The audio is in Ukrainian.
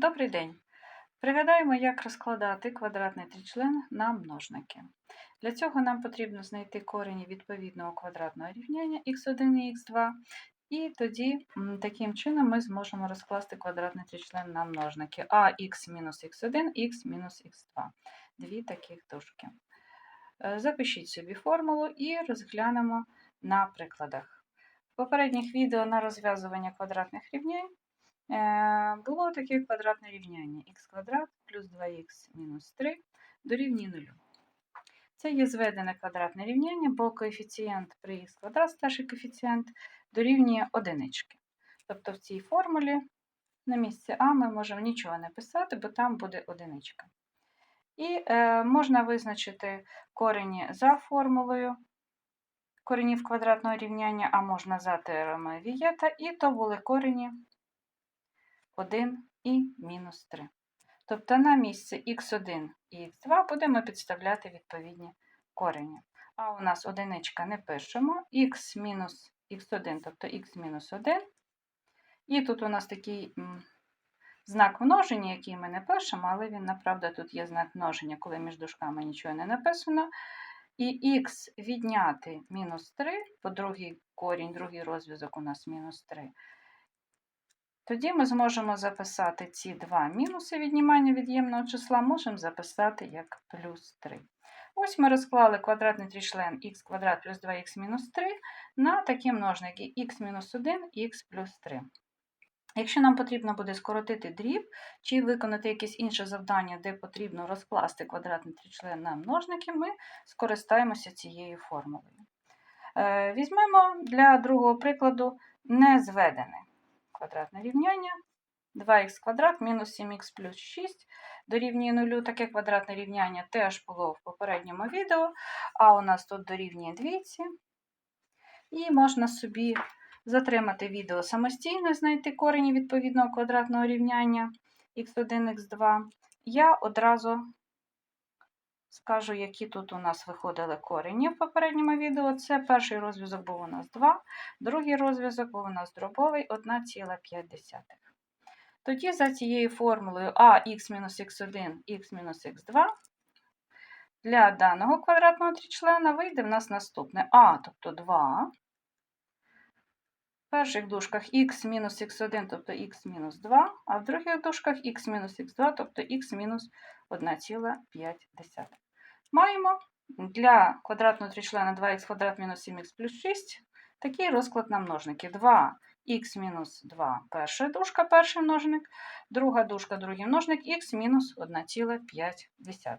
Добрий день! Пригадаємо, як розкладати квадратний тричлен на множники. Для цього нам потрібно знайти корені відповідного квадратного рівняння x1 і x2, і тоді таким чином ми зможемо розкласти квадратний тричлен на множники ax мінус x1, x мінус x2. Дві таких дужки. Е, Запишіть собі формулу і розглянемо на прикладах. В попередніх відео на розв'язування квадратних рівнянь було таке квадратне рівняння х квадрат плюс 2х мінус 3 дорівнює 0. Це є зведене квадратне рівняння, бо коефіцієнт при х квадрат, старший коефіцієнт, дорівнює одинички. Тобто в цій формулі на місці А ми можемо нічого не писати, бо там буде одиничка. І е, можна визначити корені за формулою коренів квадратного рівняння, а можна за теоремою Вієта, і то були корені 1 і мінус 3. Тобто на місце х1 і х2 будемо підставляти відповідні корені. А у нас одиничка не пишемо, х мінус х1, тобто х мінус 1. І тут у нас такий знак множення, який ми не пишемо, але він, направда, тут є знак множення, коли між дужками нічого не написано. І х відняти мінус 3, по другий корінь, другий розв'язок у нас мінус 3. Тоді ми зможемо записати ці два мінуси віднімання від'ємного числа, можемо записати як плюс 3. Ось ми розклали квадратний трічлен х квадрат плюс 2х мінус 3 на такі множники х мінус 1, х плюс 3. Якщо нам потрібно буде скоротити дріб чи виконати якесь інше завдання, де потрібно розкласти квадратний трічлен на множники, ми скористаємося цією формулою. Е, Візьмемо для другого прикладу незведене квадратне рівняння 2х квадрат мінус 7х плюс 6 дорівнює 0. Таке квадратне рівняння теж було в попередньому відео, а у нас тут дорівнює двійці. І можна собі затримати відео самостійно, знайти корені відповідного квадратного рівняння х1, х2. Я одразу скажу, які тут у нас виходили корені в попередньому відео. Це перший розв'язок був у нас 2, другий розв'язок був у нас дробовий 1,5. Тоді за цією формулою ax-x1, x-x2 для даного квадратного тричлена вийде в нас наступне а, тобто 2. В перших дужках х мінус х1, тобто х мінус 2, а в других дужках х мінус х2, тобто х мінус 1,5. Маємо для квадратного тричлена 2х квадрат мінус 7х плюс 6 такий розклад на множники. 2х мінус 2 перша дужка, перший множник, друга дужка, другий множник, х мінус 1,5.